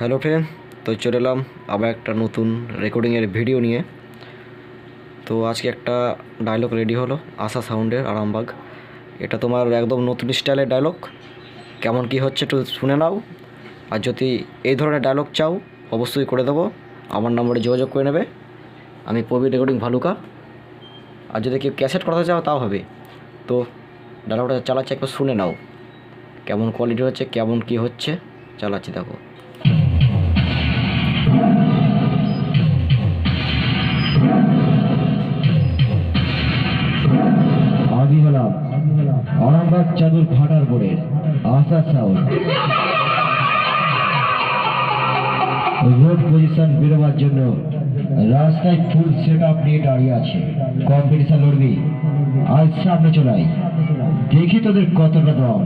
Hello friend তো চলে এলাম আবার একটা নতুন রেকর্ডিংয়ের ভিডিও নিয়ে। তো আজকে একটা ডায়লগ রেডি হলো, আশা সাউন্ডের আরামবাগ। এটা তোমার একদম নতুন স্টাইলের ডায়লগ কেমন কি হচ্ছে একটু শুনে নাও। আর যদি এই ধরনের ডায়লগ চাও, অবশ্যই করে দেবো। আমার নম্বরে যোগাযোগ করে নেবে। আমি প্রবীর রেকর্ডিং ভালুকা। আর যদি কেউ ক্যাসেট করাতে চাও, তাও হবে। তো ডায়লগটা চালাচ্ছি, একবার শুনে নাও। কেমন কোয়ালিটি হচ্ছে, কেমন কি হচ্ছে, চালাচ্ছি দেখো। হলাম আরামবাগ চাদর ফাটার পরে আশা সাউন্ড। রোড পজিশন বেরোবার জন্য রাস্তায় ফুল সেট আপ নিয়ে দাঁড়িয়ে আছে। কম্পিটিশন লড়বি আজ সামনে চলাই। দেখি তোদের কতটা দম।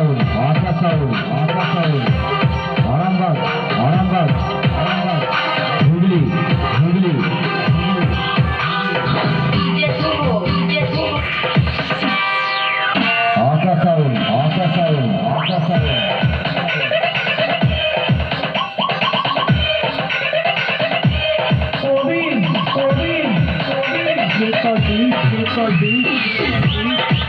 সাউল ভাষা সাউল ভাষা সাউল আরামবাগ আরামবাগ আরামবাগ। হুগলি হুগলি আশা সাউল আশা সাউল আশা সাউল Thank you.